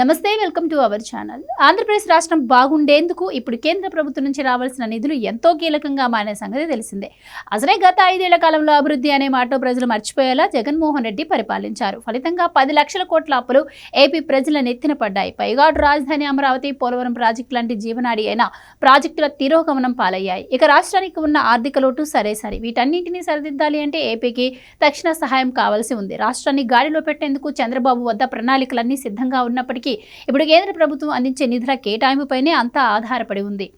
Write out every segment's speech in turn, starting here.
నమస్తే welcome to our channel. Andhra Pradesh రాష్ట్రం బాగుండేందుకు ఇప్పుడు కేంద్ర ప్రభుత్వం నుంచి రావాల్సిన నిధులు ఎంతో కీలకంగా మారిన సంగతి తెలిసిందే. అసలే గత ఐదేళ్ళ కాలంలో అభివృద్ధి అనే మాట ప్రజలు మర్చిపోయేలా జగన్మోహన్ రెడ్డి పరిపాలించారు. ఫలితంగా పది లక్షల కోట్ల అప్పులు ఏపీ ప్రజల నెత్తిన పడ్డాయి. పైగా రాజధాని అమరావతి పోలవరం ప్రాజెక్టు లాంటి జీవనాడి అయిన ప్రాజెక్టుల తిరోగమనం పాలయ్యాయి. ఇక రాష్ట్రానికి ఉన్న ఆర్థిక లోటు సరే సరే. వీటన్నింటినీ సరిదిద్దాలి అంటే ఏపీకి తక్షణ సహాయం కావాల్సి ఉంది. రాష్ట్రాన్ని గాడిలో పెట్టేందుకు చంద్రబాబు వద్ద ప్రణాళికలన్నీ సిద్ధంగా ఉన్నప్పటికీ ఇప్పుడు కేంద్ర ప్రభుత్వం అందించే నిధుల కేటాయింపుపైనే అంతా ఆధారపడి ఉంది.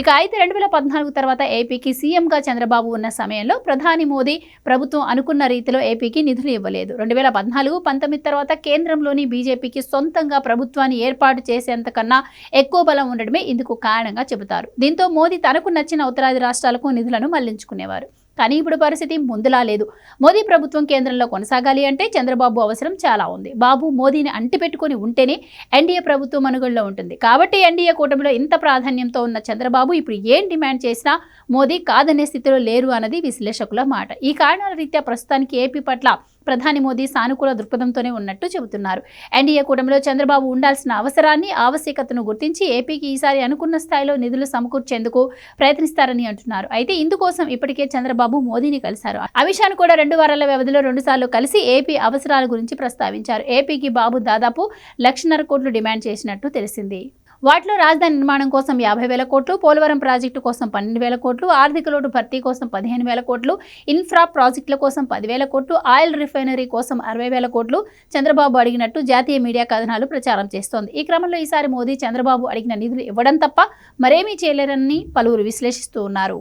ఇక అయితే రెండు వేల పద్నాలుగు తర్వాత ఏపీకి సీఎంగా చంద్రబాబు ఉన్న సమయంలో ప్రధాని మోదీ ప్రభుత్వం అనుకున్న రీతిలో ఏపీకి నిధులు ఇవ్వలేదు. రెండు వేల పద్నాలుగు పంతొమ్మిది తర్వాత కేంద్రంలోని బీజేపీకి సొంతంగా ప్రభుత్వాన్ని ఏర్పాటు చేసేంతకన్నా ఎక్కువ బలం ఉండడమే ఇందుకు కారణంగా చెబుతారు. దీంతో మోదీ తనకు నచ్చిన ఉత్తరాది రాష్ట్రాలకు నిధులను మళ్ళించుకునేవారు. కానీ ఇప్పుడు పరిస్థితి ముందులా లేదు. మోదీ ప్రభుత్వం కేంద్రంలో కొనసాగాలి అంటే చంద్రబాబు అవసరం చాలా ఉంది. బాబు మోదీని అంటిపెట్టుకొని ఉంటేనే ఎన్డీఏ ప్రభుత్వం మనుగడలో ఉంటుంది. కాబట్టి ఎన్డీఏ కూటమిలో ఇంత ప్రాధాన్యంతో ఉన్న చంద్రబాబు ఇప్పుడు ఏం డిమాండ్ చేసినా మోదీ కాదనే స్థితిలో లేరు అన్నది విశ్లేషకుల మాట. ఈ కారణాల రీత్యా ప్రస్తుతానికి ఏపీ పట్ల ప్రధాని మోదీ సానుకూల దృక్పథంతోనే ఉన్నట్టు చెబుతున్నారు. ఎన్డీఏ కూటమిలో చంద్రబాబు ఉండాల్సిన అవసరాన్ని ఆవశ్యకతను గుర్తించి ఏపీకి ఈసారి అనుకున్న స్థాయిలో నిధులు సమకూర్చేందుకు ప్రయత్నిస్తారని అంటున్నారు. అయితే ఇందుకోసం ఇప్పటికే చంద్రబాబు మోదీని కలిశారు. అమిత్ కూడా రెండు వారాల వ్యవధిలో రెండుసార్లు కలిసి ఏపీ అవసరాల గురించి ప్రస్తావించారు. ఏపీకి బాబు దాదాపు లక్షన్నర కోట్లు డిమాండ్ చేసినట్టు తెలిసింది. వాటిలో రాజధాని నిర్మాణం కోసం యాభై వేల కోట్లు పోలవరం ప్రాజెక్టు కోసం పన్నెండు వేల కోట్లు ఆర్థిక లోటు భర్తీ కోసం పదిహేను వేల కోట్లు ఇన్ఫ్రా ప్రాజెక్టుల కోసం పదివేల కోట్లు ఆయిల్ రిఫైనరీ కోసం అరవై వేల కోట్లు చంద్రబాబు అడిగినట్టు జాతీయ మీడియా కథనాలు ప్రచారం చేస్తోంది. ఈ క్రమంలో ఈసారి మోదీ చంద్రబాబు అడిగిన నిధులు ఇవ్వడం తప్ప మరేమీ చేయలేరని పలువురు విశ్లేషిస్తూ ఉన్నారు.